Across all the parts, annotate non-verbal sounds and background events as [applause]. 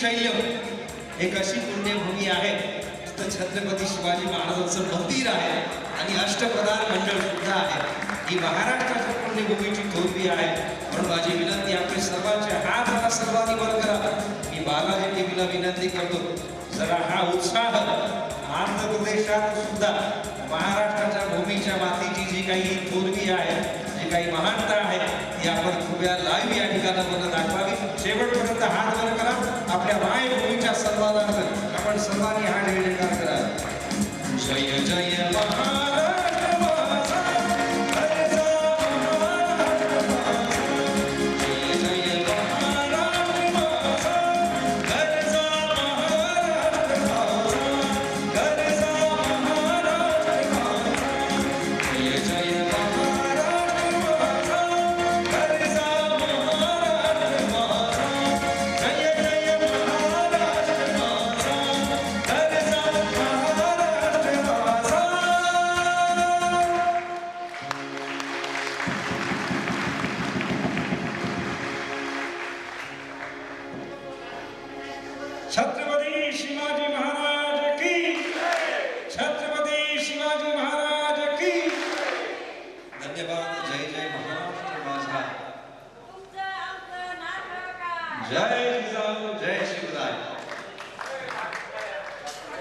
शैल्य एक अशी पुण्यभूमी आहे तिथं छत्रपती शिवाजी महाराजांचं मंदिर आहे आणि अष्टप्रधान मंडळ सुद्धा आहे. ही महाराष्ट्राच्या पुण्यभूमीची थोरवी आहे. म्हणून माझी विनंती आपल्या सर्वांचे हात आता सर्वांनी वर करा. मी बालाजी टीव्हीला विनंती करतो जरा हा उत्साह आंध्र प्रदेशात सुद्धा महाराष्ट्राच्या भूमीच्या मातीची जी काही थोरवी आहे जी काही महानता आहे ती आपण कृपया लाईव्ह या ठिकाणावर दाखवावी. शेवटपर्यंत हात वर करा. आपल्या मायभूमीच्या सर्वांना आपण सर्वांनी हा निर्णय करा जय जय महा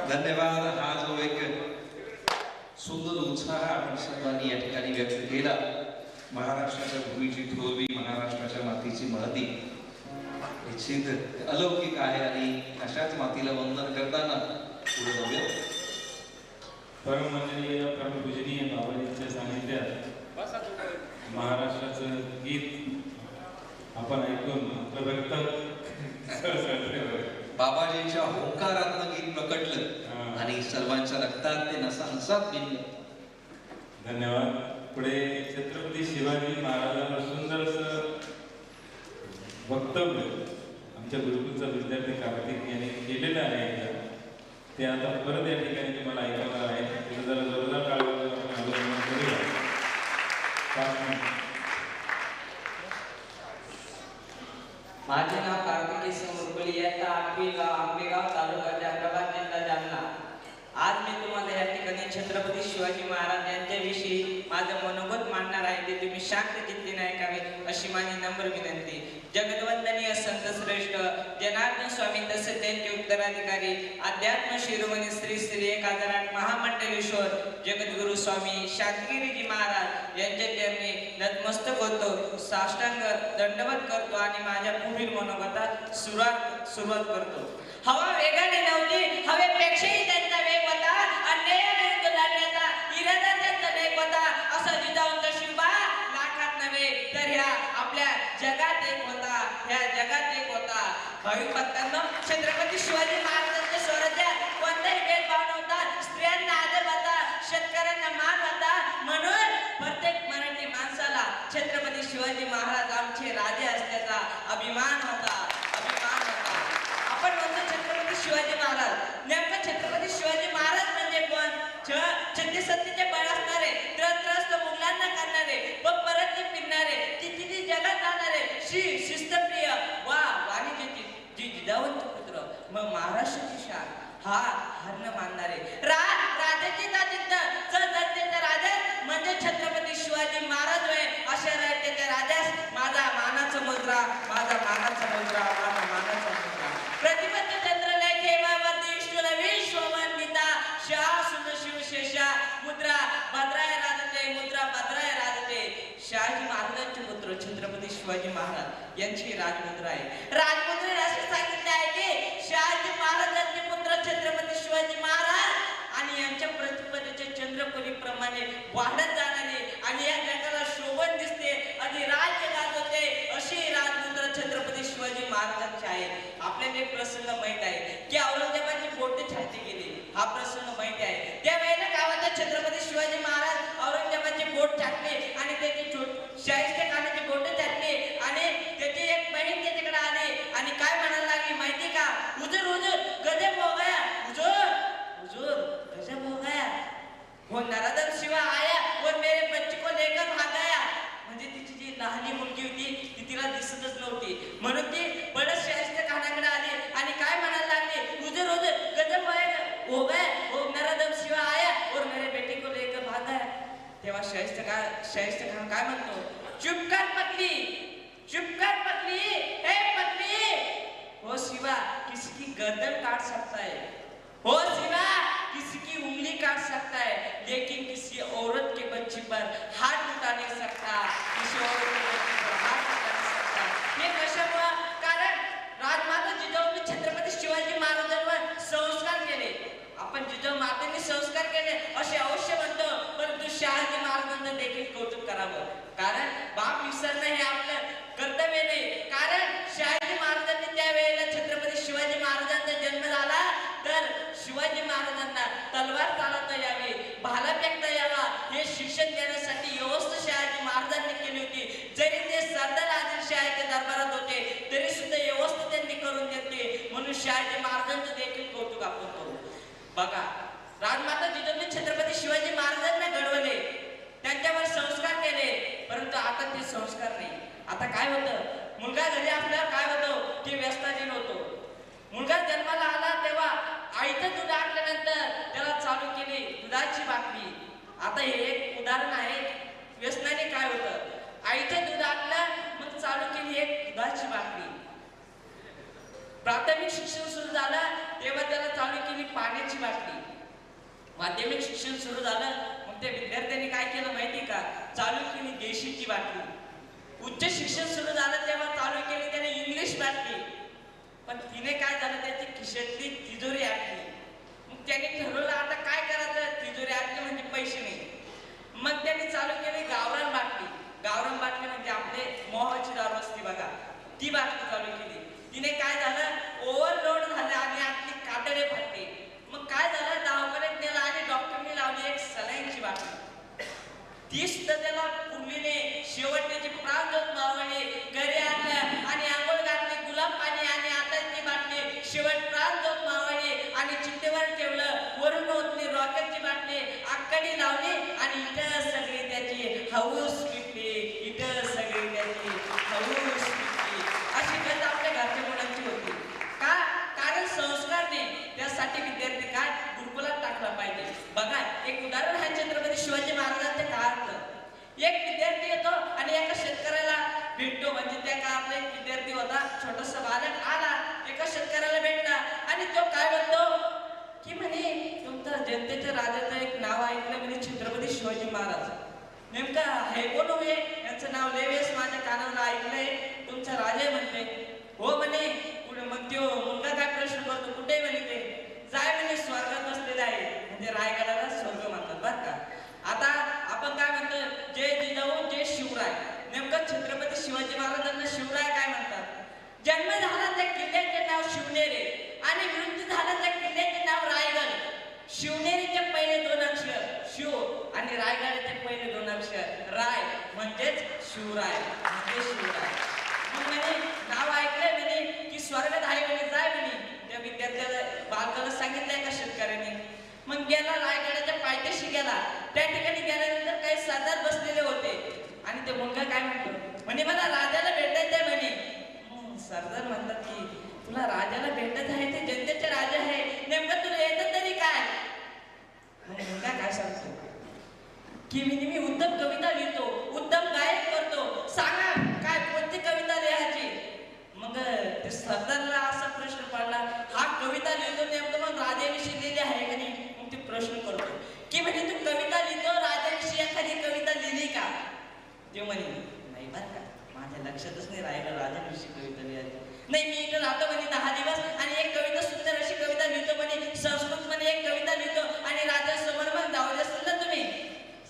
धन्यवाद. हा जो एक सुंदर उत्साह आपण सर्वांनी या ठिकाणी व्यक्त केला. महाराष्ट्राच्या भूमीची थोरवी महाराष्ट्राच्या मातीची महती निश्चित अलौकिक आहे आणि अशाच मातीला वंदन करताना पुढे जाऊया परमवंदनीय परमपूजनीय बाबाजींच्या सानिध्यात महाराष्ट्राचं गीत आपण ऐकून आपलं रक्त बाबाजींच्या होकारातनं गीत प्रकटलं. आणि सर्वांच्या रक्तात ते नसानसात भिनलं धन्यवाद पुढे छत्रपती शिवाजी महाराजांवर सुंदरसं वक्तव्य आमच्या गुरुकुलचा विद्यार्थी कार्तिक यांनी केलेलं आहे. ते आता परत या ठिकाणी तुम्हाला ऐकवणार आहे जरा तुम्ही शांत चित्तीने ऐकावे अशी माझी नम्र विनंती. जगदवंदनीय संत श्रेष्ठ जनार्दन स्वामी तसे त्यांचे उत्तराधिकारी अध्यात्म शिरोमणी श्री श्री एक हजार आठ महामंडलेश्वर जगद्गुरु स्वामी शांतगिरीजी महाराज यांच्या चरणी नतमस्तक होतो साष्टांग दंडवत करतो आणि माझ्या पुढील मनोगतात सुरुवात सुरुवात करतो. हवा वेगाने नव्हती हवेपेक्षाही त्यांचा वेग होता अन्यायाविरुद्ध लढण्याचा इरादा त्यांचा वेग होता असं जिजाऊंचा शिवबा लाखात नव्हे तर ह्या आपल्या जगात एक होता. ह्या जगात एक होता. भाविक भक्तांनो छत्रपती शिवाजी महाराजांच्या स्वराज्यात कोणताही भेदभाव नव्हता. स्त्रियांना आदर होता शेतकऱ्यांना मान होता. म्हणून प्रत्येक मराठी माणसाला छत्रपती शिवाजी महाराज आमचे राजे असल्याचा अभिमान होता. अभिमान होता. आपण म्हणतो छत्रपती शिवाजी महाराज नेमकं छत्रपती शिवाजी महाराज म्हणजे कोण छ- छत्तीस सत्तीचे बळ असणारे त्रस्त मुलांना करणारे व परत फिरणारे किती जगात जाणारे श्री शिस्तप्रिय वा वाणिज्य जी जिजावंत पुत्र मग महाराष्ट्राची शान हा हरण मानणारे. रा राजाची जातीत च जनतेचा राजा. म्हणजे छत्रपती शिवाजी महाराज होय अशा राजतेच्या राजास माझा मानाचा मुद्रा माझा मानाचा मुद्रा माझा मानाचा मुद्रा. प्रतिबंध चंद्रलेखे वरदी विष्णूला विश्ववंदिता शाह सुंदर शिवशेषा मुद्रा भद्राय राजते मुद्रा भद्राय राजते. शहाजी महाराजांचे पुत्र छत्रपती शिवाजी महाराज यांची राजमुद्रा आहे. राज शिवाजी महाराज आणि यांच्या प्रतिपदेच्या चंद्रपुरीप्रमाणे वाढत जाणारे आणि या जगाला शोभन दिसते आणि राज्य गाजवते अशी ही छत्रपती शिवाजी महाराजांचे आहे. आपल्याला एक प्रसंग माहीत आहे की औरंगजेबाची बोटे छाती गेली. हा प्रसंग माहिती आहे. त्यावेळेला गावात छत्रपती शिवाजी महाराज औरंगजेबाची बोट छाटली आणि त्याची शाहिस्ते खानाची बोट छाटली आणि त्याची एक बहीण त्याच्याकडे आली आणि काय म्हणायला लागली माहिती का? उजर उजर गजे हो उजर हुजूर गजब हो गया। वो नराधम शिवा आया और मेरे बच्चे को लेकर भाग गया। म्हणजे तिची जी लहानी मुलगी होती ती तिला दिसतच नव्हती। म्हणून ती बडच शाहिस्ते खानाकडे आली आणि काय म्हणायला लागली? हुजूर हुजूर गजब हो गया हो गया हो वो नराधम शिवा आया और मेरे बेटे को लेकर भाग गया. तेव्हा शाहिस्ते का शाहिस्ते खान काय म्हणतो? चुप कर पतली चुप कर पतली हे पतली हो शिवा किसी की गर्दन काट सकता है शिवा किसी की उंगली काट सकता है लेकिन किसी औरत के बच्चे पर हाथ उठा नहीं सकता किसी औरत के बच्चे पर हाथ उठा नहीं सकता हे कशामुळं कारण राजमाता जिजाऊंनी छत्रपती शिवाजी महाराजांवर संस्कार केले आपण जिजाऊ मातेने संस्कार केले असे अवश्य म्हणतो परंतु शहाजी महाराजांना देखील कौतुक करावं कारण बाप विसरणं हे आपलं कर्तव्य नाही कारण शहाजी महाराजांनी त्या वेळेला छत्रपती शिवाजी महाराजांचा जन्म झाला तर शिवाजी महाराजांना तलवार चालवता यावी भाला फेकता यावा. हे शिक्षण देण्यासाठी व्यवस्थित शहाजी महाराजांनी केली होती. जरी ते सरदार आदिलशाहीच्या दरबारात होते तरी सुद्धा व्यवस्थित त्यांनी करून देते. म्हणून शहाजी महाराजांचं देखील कौतुक आपण करू. बघा राजमाता जिजाऊंनी छत्रपती शिवाजी महाराजांना घडवले. त्यांच्यावर संस्कार केले. परंतु आता ते संस्कार नाही. आता काय होतं? मुलगा घरी आपल्याला काय होतो? ते व्यस्ताधीन होतो. मुलगा जन्माला आला तेव्हा आईचं दूध आणल्यानंतर त्याला चालू केली दुधाची बातमी आता हे एक उदाहरण आहे. व्यसनाने काय होतं? आईचं दूध आणलं मग चालू केली एक दुधाची बातमी प्राथमिक शिक्षण सुरू झालं तेव्हा त्याला चालू केली पाण्याची बाटली. माध्यमिक शिक्षण सुरू झालं मग त्या विद्यार्थ्यांनी काय केलं माहिती का? चालू केली देशीची बाटली. उच्च शिक्षण सुरू झालं तेव्हा चालू केली त्याने इंग्लिश बाटली. पण तिने काय झालं त्याची खिशातली तिजोरी आटली. मग त्याने ठरवलं आता काय करायचं? तिजोरी आटली म्हणजे पैसे नाही. मग त्यांनी चालू केली गावरान बाटली. गावरान बाटली म्हणजे आपले मोहाची दारू असते बघा. ती बाटली चालू केली. तिने काय झालं? ओव्हरलोड झालं आणि आपली कातडे फाटले. मग काय झालं? दवाखान्यात नेला आणि डॉक्टरने लावली एक सलाईनची बाटली. ती तर त्याला पुरलीने शेवटण्याची प्राण प्राणज्योत मावळली घरी आणल्या आणि आंघोळ घातली गुलाब पाणी आणि आता ती बाटली शेवट प्राणज्योत मावळली आणि चित्तेवर ठेवलं वरून ओतली रॉकेटची बाटली आकडी लावली आणि इथं सगळी त्याची हौस पिटली इथं सगळी त्याची हौस पिटली अशी गत आपल्या घरच्या मुलांची होती का कारण संस्कार नाही त्यासाठी विद्यार्थी काय गुरुकुलात टाकला पाहिजे बघा एक उदाहरण आहे छत्रपती शिवाजी महाराजांच्या काळातलं एक विद्यार्थी येतो आणि एका शेतकऱ्याला भेटतो म्हणजे त्या काळातला एक विद्यार्थी होता छोटासा बालक आला एका शेतकऱ्याला भेटला आणि तो काय म्हणतो की म्हणे तुमचं जनतेच्या राजाचं एक नाव ऐकलं म्हणजे छत्रपती शिवाजी महाराज नेमका हे कोण होय यांचं नाव लेवेस माझ्या कानावर ऐकलंय तुमचा राजा म्हणते हो म्हणे पुढे मग त्यो मुलगा काय प्रश्न करतो कुठे म्हणे ते जाय म्हणे स्वर्गात बसलेला आहे म्हणजे रायगडाला स्वर्ग म्हणतात बरं का आता आपण काय म्हणतो जय जिजाऊ जय शिवराय नेमकं छत्रपती शिवाजी महाराजांना शिवराय काय म्हणतात जन्म झाला त्या किल्ल्याचे नाव शिवनेरी आणि मृत्यू झाला त्या किल्ल्याचे नाव रायगड शिवनेरीचे पहिले दोन अक्षर शिव आणि रायगडाचे पहिले दोन अक्षर. राय म्हणजेच शिवराय. म्हणजे शिवराय. मग म्हणे नाव ऐकलंय म्हणे की स्वर्गात आहे म्हणे जाय म्हणे. त्या विद्यार्थ्याला बालकाला सांगितलंय का शेतकऱ्याने? मग गेला रायगडाच्या पायथ्याशी गेला. त्या ठिकाणी गेल्यानंतर काही सरदार बसलेले होते. आणि ते मुलगा काय म्हणतो? म्हणे मला राजाला भेटायचंय म्हणे. सरदार म्हणतात की तुला राजाला भेटत आहे ते जनतेचे राजा आहे. नेमकं तुला येतं तरी काय? मुलगा काय सांगतो? की मी नेहमी उत्तम कविता लिहितो उत्तम गायक करतो. सांगा काय कोणती कविता लिहायची? मग ते सरदारला असा प्रश्न पडला हा कविता लिहितो नेमकं मग राजाविषयी लिहिली आहे का नाही? मग ते प्रश्न करतो की म्हणजे तू कविता लिहितो राजाविषयी एखादी कविता लिहिली का? ते म्हणे नाही बरं का माझ्या लक्षातच नाही राहिलं राजाविषयी कविता लिहायची. नाही मी इथं राहतो म्हणे दहा दिवस आणि एक कविता सुंदर अशी कविता लिहितो म्हणे संस्कृत मध्ये एक कविता लिहितो आणि राजा समोर पण जाऊ द्या तुम्ही.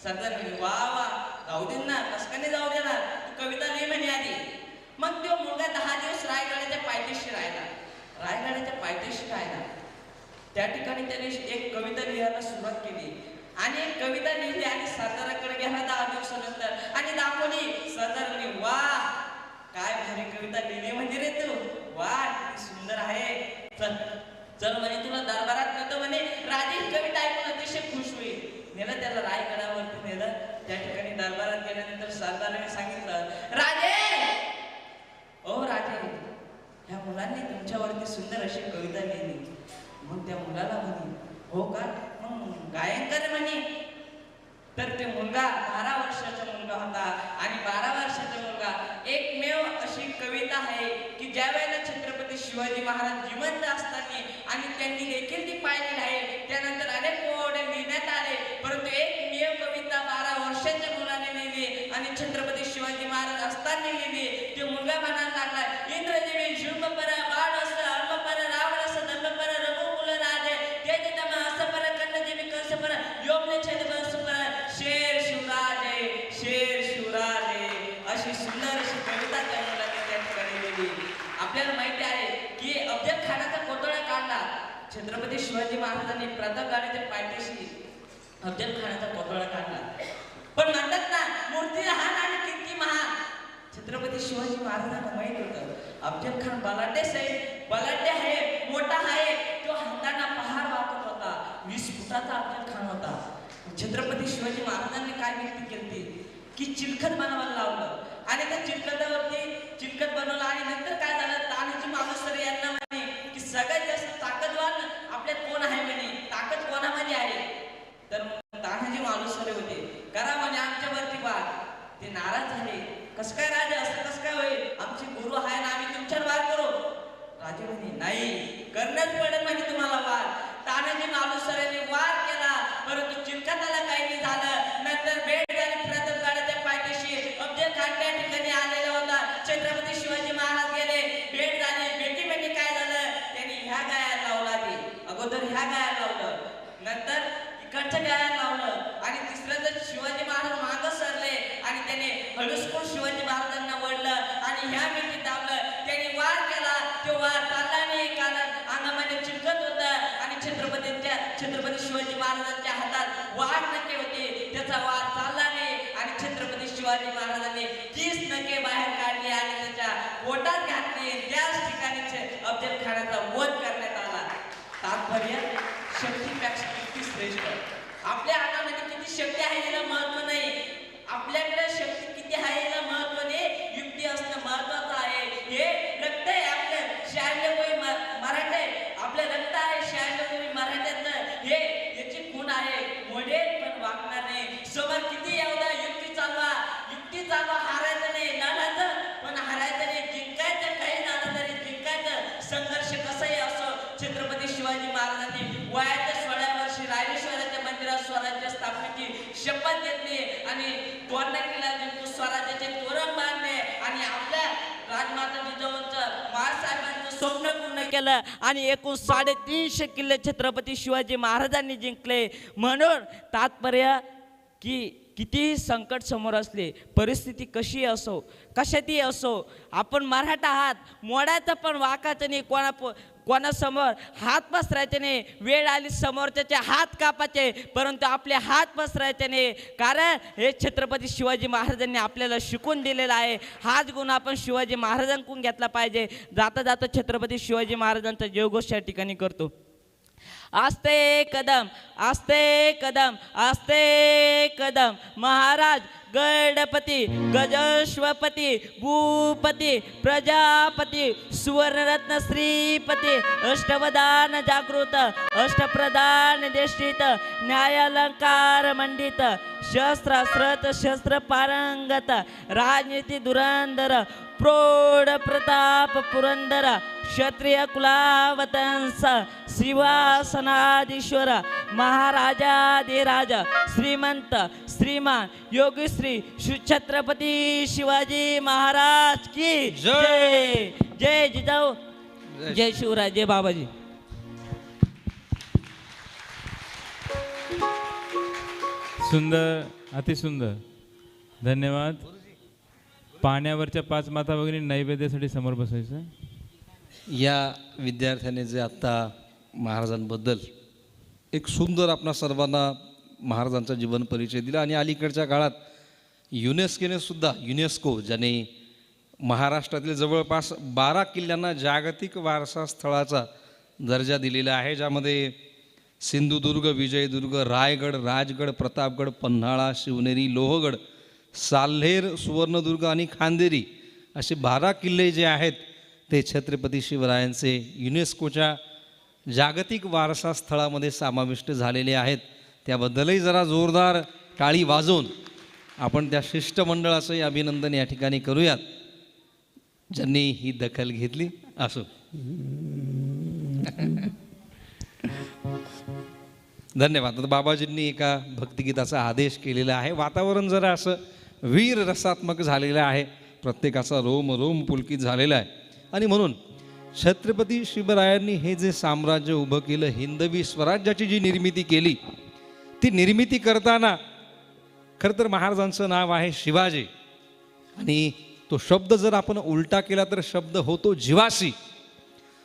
सरदार म्हणे वा वा जाऊ दे ना कसं जाऊ देणार? तू कविता नाही म्हणे आधी. मग तो मुलगा दहा दिवस रायगडाच्या पायथ्याशी राहिला. रायगडाच्या पायथ्याशी राहिला. त्या ठिकाणी त्याने एक कविता लिहायला सुरुवात केली. आणि एक कविता लिहिली आणि सरदाराकडे गेला दहा दिवसानंतर. आणि दाखवली सरदार म्हणे वा काय भारी कविता लिहिली म्हणजे रे तू. वा सुंदर आहे. चल चल म्हणे तुला दरबारात नव्हतं म्हणे. राजे कविता ऐकून अतिशय खुश होईल नेलं त्याला रायगडावरती नेलं त्या ठिकाणी दरबारात गेल्यानंतर सरदाराने सांगितलं राजे ओ राजे ह्या मुलांनी तुमच्यावरती सुंदर अशी कविता लिहिली. मग त्या मुलाला म्हणे हो का? मग गायन कर म्हणे तर ते मुलगा बारा वर्षाचा मुलगा होता आणि बारा वर्षाचा मुलगा. एकमेव अशी कविता आहे की ज्या वेळेला छत्रपती शिवाजी महाराज जिवंत असताना आणि त्यांनी देखील ती पाहिलेली आहे त्यानंतर अनेक पोवडे लिहिण्यात आले. परंतु एकमेव कविता बारा वर्षाच्या मुलाने लिहिली आणि छत्रपती शिवाजी महाराज असताना लिहिली. ते मुलगा म्हणायला लागला इंद्रदेवी झुंब पर बाळ आपल्याला माहिती आहे की अफजल खानाचा कोतळा काढला. छत्रपती शिवाजी महाराजांनी प्रतापगडाच्या पायथ्याशी अफजल खानाचा पोतळा काढला. पण म्हणतात ना मूर्ती लहान आणि किती महान? छत्रपती शिवाजी महाराजांना माहीत होतं अफजल खान बलाढ्य साहेब बलाढ्य आहे मोठा आहे तो हाताना पहाड वाकत होता. वीस फुटाचा अफजल खान होता. छत्रपती शिवाजी महाराजांनी काय व्यक्ती केली की चिलखत बनवायला लावलं. आणि त्या चिलखतावरती चिलखत बनवलं आणि नंतर काय झालं? तानाजी मालुसरे यांना म्हणे की सगळ्यात जास्त ताकदवान आपल्यात कोण आहे म्हणे? ताकद कोणामध्ये आहे? तर तानाजी मालुसरे होते. करा म्हणे आमच्यावरती वाद. ते नाराज झाले. कसं काय राजे असं कसं काय होईल? आमचे गुरु आहे ना आम्ही तुमच्यावर वाद करू. राजे म्हणे नाही करण्यात पडेल म्हणे तुम्हाला वाद तानाजी मालुसरेने वाद केला परंतु चिलखताला काही नाही झालं नंतर भेट झाली प्रतापगडाच्या पायथ्याशी अफजल खान त्या ठिकाणी आलेला होता छत्रपती शिवाजी महाराज गेले भेट झाली भेटी भेटी काय झालं त्यांनी ह्या गाया लावला ते अगोदर ह्या गाया लावलं नंतर इकडच्या गाया लावलं आणि तिसरं तर शिवाजी महाराज मागं सरले आणि त्याने हळूसकून शिवाजी महाराजांना वळलं आणि ह्या मिठी दाबलं त्यांनी वार केला तो वार चालला नाही कारण अंगामध्ये चिलकत होतं आणि छत्रपतींच्या छत्रपती शिवाजी महाराजांच्या हातात वाट नके होते त्याचा वार चालला नाही आणि छत्रपती शिवाजी महाराजांनी तीस नके बाहेर काढले आणि त्याच्या पोटात घातले. त्याच ठिकाणी अफजल खानाचा वध करण्यात आला. तात्पर्य शक्तीपेक्षा किती श्रेष्ठ? आपल्या हातामध्ये किती शक्ती आहे याला महत्त्व नाही. आपल्याकडे शक्ती किती आहे? केलं आणि एकूण साडेतीनशे किल्ले छत्रपती शिवाजी महाराजांनी जिंकले. म्हणून तात्पर्य की कितीही संकट समोर असले परिस्थिती कशी असो कशातही असो आपण मराठा आहात मोडायचं पण वाकाचं नाही कोणा कोणासमोर हात पसरायचे नाही वेळ आली समोरच्याचे हात कापायचे परंतु आपले हात पसरायचे नाही कारण हे छत्रपती शिवाजी महाराजांनी आपल्याला शिकून दिलेलं आहे. हाच गुण आपण शिवाजी महाराजांकडून घेतला पाहिजे. जाता जाता छत्रपती शिवाजी महाराजांचा जयघोष या ठिकाणी करतो. आस्ते कदम आस्ते कदम आस्ते कदम. महाराज गडपती गजश्वपती भूपती प्रजापती सुवर्णरत्न श्रीपती अष्टवदान जागृत अष्टप्रधान देशित न्यायालंकार मंडित शस्त्रास्त्रत शस्त्र पारंगत राजनीती धुरंधर प्रौढ प्रताप पुरंदर क्षत्रिय कुलावतंस श्रीवासनाधीश्वर महाराजाधिराजा श्रीमंत श्रीमान योगीश्री श्री छत्रपती शिवाजी महाराज की जय. जय. जिजाऊ. जय शिवराय जय बाबाजी. सुंदर अतिसुंदर. धन्यवाद. पाण्यावरच्या पाच माता भगिनी नैवेद्यासाठी समोर बसायचं. या विद्यार्थ्याने जे आत्ता महाराजांबद्दल एक सुंदर आपणा सर्वांना महाराजांचा जीवन परिचय दिला आणि अलीकडच्या काळात युनेस्कोने सुद्धा युनेस्को ज्याने महाराष्ट्रातील जवळपास बारा किल्ल्यांना जागतिक वारसा स्थळाचा दर्जा दिलेला आहे ज्यामध्ये सिंधुदुर्ग विजयदुर्ग रायगड राजगड प्रतापगड पन्हाळा शिवनेरी लोहगड साल्हेर सुवर्णदुर्ग आणि खांदेरी असे बारा किल्ले जे आहेत ते छत्रपती शिवरायांचे युनेस्कोच्या जागतिक वारसा स्थळामध्ये समाविष्ट झालेले आहेत. त्याबद्दलही जरा जोरदार टाळी वाजवून आपण त्या शिष्टमंडळाचंही अभिनंदन या ठिकाणी करूयात. ज्यांनी ही दखल घेतली असो. [laughs] धन्यवाद. बाबाजींनी एका भक्तिगीताचा आदेश केलेला आहे. वातावरण जरा असं वीर रसात्मक झालेलं आहे. प्रत्येकाचा रोम रोम पुलकित झालेला आहे. आणि म्हणून छत्रपती शिवरायांनी हे जे साम्राज्य उभं केलं हिंदवी स्वराज्याची जी निर्मिती केली ती निर्मिती करताना खरं तर महाराजांचं नाव आहे शिवाजी. आणि तो शब्द जर आपण उलटा केला तर शब्द होतो जीवाशी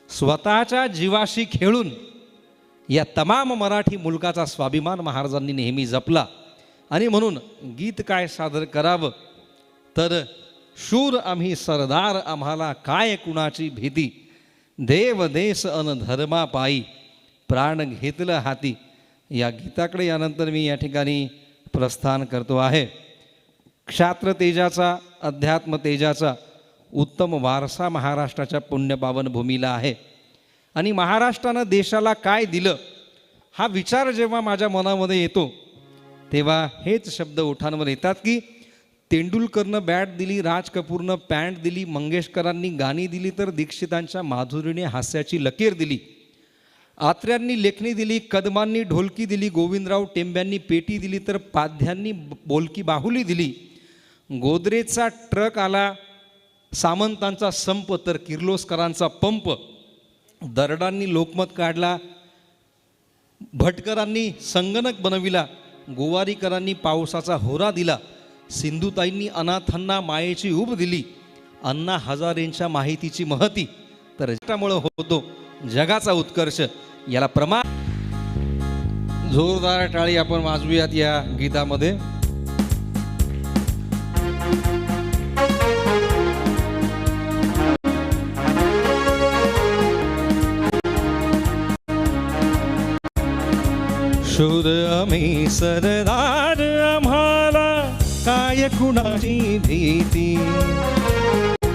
स्वतःच्या जीवाशी खेळून या तमाम मराठी मुलकाचा स्वाभिमान महाराजांनी नेहमी जपला. आणि म्हणून गीत काय सादर करावं? तर शूर आम्ही सरदार आम्हाला काय कुणाची भीती? देव देश अन धर्मापायी प्राण घेतलं हाती. या गीताकडे यानंतर मी या ठिकाणी प्रस्थान करतो आहे. क्षात्र तेजाचा अध्यात्म तेजाचा उत्तम वारसा महाराष्ट्राच्या पुण्यपावन भूमीला आहे. आणि महाराष्ट्रानं देशाला काय दिलं हा विचार जेव्हा माझ्या मनामध्ये येतो तेव्हा हेच शब्द ओठांवर येतात की तेंडुलकरनं बॅट दिली राज कपूरनं पॅन्ट दिली मंगेशकरांनी गाणी दिली तर दीक्षितांच्या माधुरीने हास्याची लकीर दिली. आत्र्यांनी लेखणी दिली कदमांनी ढोलकी दिली गोविंदराव टेंब्यांनी पेटी दिली तर पाध्यांनी बोलकी बाहुली दिली. गोदरेजचा ट्रक आला सामंतांचा संप तर किर्लोस्करांचा पंप. दरडांनी लोकमत काढला भटकरांनी संगणक बनविला गोवारीकरांनी पावसाचा होरा दिला. सिंधुताईंनी अनाथांना मायेची उब दिली. अण्णा हजारेंच्या माहितीची महती. तर त्यामुळं होतो जगाचा उत्कर्ष. याला प्रमाण जोरदार टाळी आपण वाजवूयात या गीतामध्ये. शूर आम्ही सरदार काय कुणाची भीती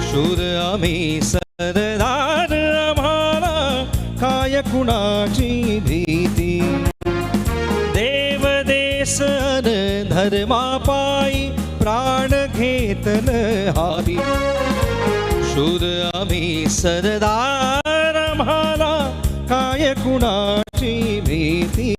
शूर आम्ही सरदार आम्हाला काय कुणाची भीती देव देसन धर्मापायी प्राण घेतल हाती शूर आम्ही सरदार आम्हाला काय कुणाची भीती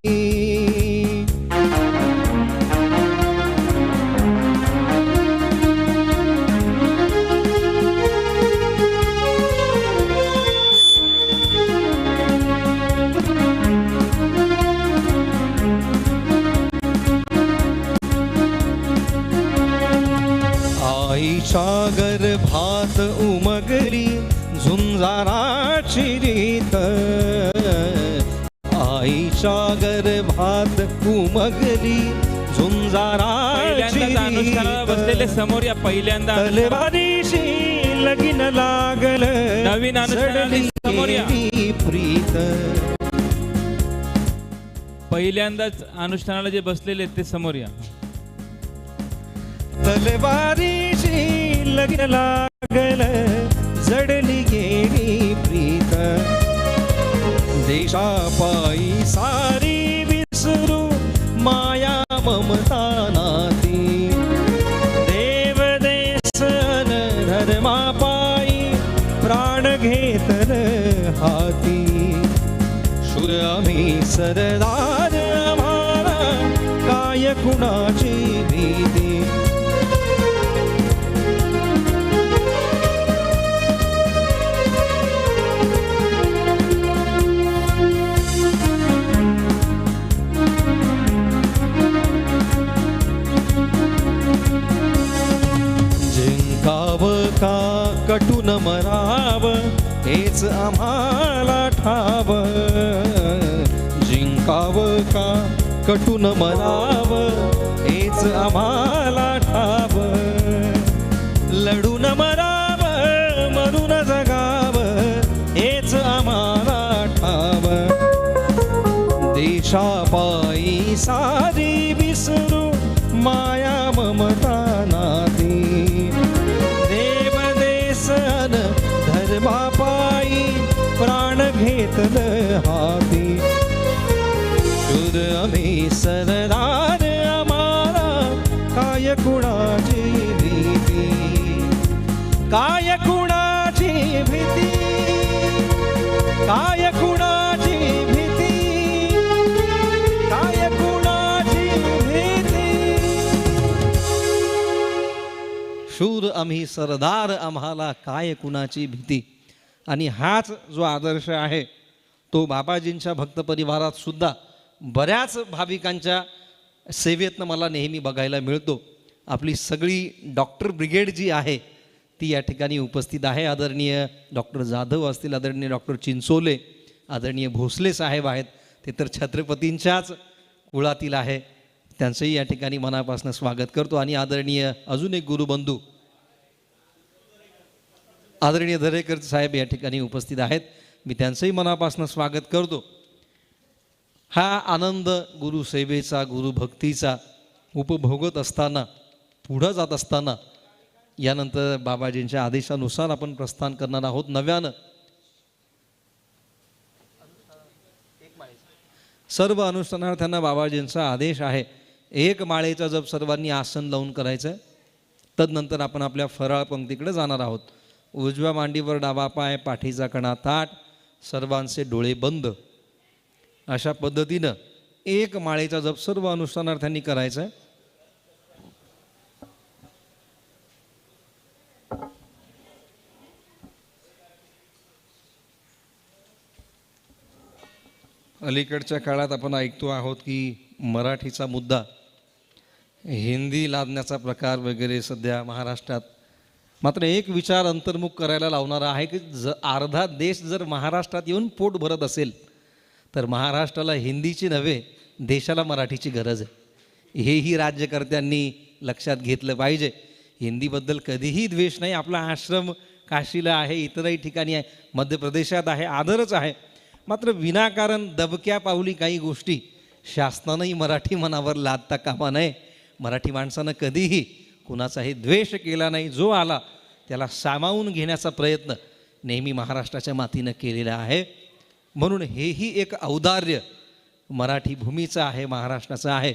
आईच्या गर्भात उमगली झुंजाराची रीत आईच्या गर्भात उमगली झुंजाराची बसलेले. समोर या पहिल्यांदा तलवारीशी लगीन लागल नवीन समोर या. प्रीत पहिल्यांदाच अनुष्ठानाला जे बसलेले ते समोर या तलवारीशी लग्न लागल जडली गेली प्रीत. देशापायी सारी विसरू माया ममता नाती. देव देसन धर्मापायी प्राण घेतल हाती. शूर आम्ही सरदार काय कुणाची भीती? हेच आम्हाला ठाव. जिंकाव का? कटून मराव हेच आम्हाला ठाव. लढून मराव म्हणून जगाव. हेच आम्हाला ठाव. देशापायी सारी विसरू माया ममता. घेतलं हाती शुद्ध आम्ही सरदार आम्हाला काय कुणाची भीती काय कुणाची भीती काय कुणाची भीती काय कुणाची भीती शूर आम्ही सरदार आम्हाला काय कुणाची भीती आणि हाच जो आदर्श आहे तो बाबाजींच्या भक्त परिवारात सुद्धा बऱ्याच भाविकांच्या सेवेतनं मला नेहमी बघायला मिळतो. आपली सगळी डॉक्टर ब्रिगेड जी आहे ती या ठिकाणी उपस्थित आहे. आदरणीय डॉक्टर जाधव असतील आदरणीय डॉक्टर चिंचोले आदरणीय भोसले साहेब आहेत ते तर छत्रपतींच्याच कुळातील आहे. त्यांचंही या ठिकाणी मनापासून स्वागत करतो. आणि आदरणीय अजून एक गुरुबंधू आदरणीय दरेकर साहेब या ठिकाणी उपस्थित आहेत. मी त्यांचंही मनापासून स्वागत करतो. हा आनंद गुरुसेवेचा गुरुभक्तीचा उपभोगत असताना पुढं जात असताना यानंतर बाबाजींच्या आदेशानुसार आपण प्रस्थान करणार आहोत नव्यानं. सर्व अनुष्ठानार्थ्यांना बाबाजींचा आदेश आहे. एक माळेचा जप सर्वांनी आसन लावून करायचं. आहे तदनंतर आपण आपल्या फराळ पंक्तीकडे जाणार आहोत. उजव्या मांडीवर डावा पाय पाठीचा कणा ताट सर्वांचे डोळे बंद. अशा पद्धतीनं एक माळेचा जप सर्व अनुष्ठानार्थ्यांनी करायचा आहे. अलीकडच्या काळात आपण ऐकतो आहोत की मराठीचा मुद्दा हिंदी लादण्याचा प्रकार वगैरे सध्या महाराष्ट्रात मात्र एक विचार अंतर्मुख करायला लावणारा आहे की ज अर्धा देश जर महाराष्ट्रात येऊन पोट भरत असेल तर महाराष्ट्राला हिंदीची नव्हे देशाला मराठीची गरज आहे. हेही राज्यकर्त्यांनी लक्षात घेतलं पाहिजे. हिंदीबद्दल कधीही द्वेष नाही. आपला आश्रम काशीला आहे इतरही ठिकाणी आहे मध्य प्रदेशात आहे आदरच आहे. मात्र विनाकारण दबक्या पावली काही गोष्टी शासनानंही मराठी मनावर लादता कामा नये. मराठी माणसानं कधीही कुणाचाही द्वेष केला नाही जो आला त्याला सामावून घेण्याचा प्रयत्न नेहमी महाराष्ट्राच्या मातीनं केलेला आहे. म्हणून हेही एक औदार्य मराठी भूमीचं आहे महाराष्ट्राचं आहे.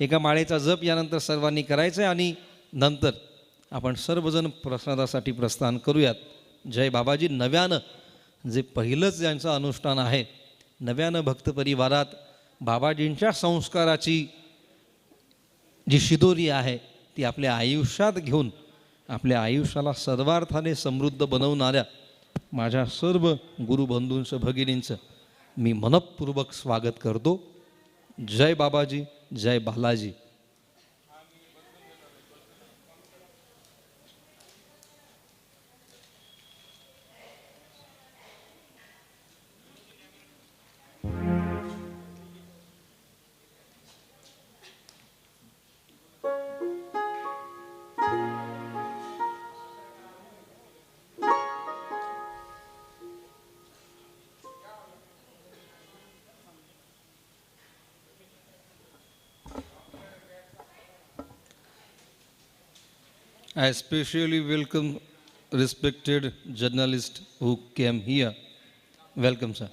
एका माळेचा जप यानंतर सर्वांनी करायचं आहे आणि नंतर आपण सर्वजण प्रसादासाठी प्रस्थान करूयात. जय बाबाजी नव्यानं जे पहिलंच ज्यांचं अनुष्ठान आहे नव्यानं भक्त परिवारात बाबाजींच्या संस्काराची जी शिदोरी आहे ती आपल्या आयुष्यात घेऊन आपल्या आयुष्याला सर्वार्थाने समृद्ध बनवणाऱ्या माझ्या सर्व गुरुबंधूंचं भगिनींचं मी मनपूर्वक स्वागत करतो. जय बाबाजी जय Balaji. I especially welcome respected journalist who came here. Welcome, sir.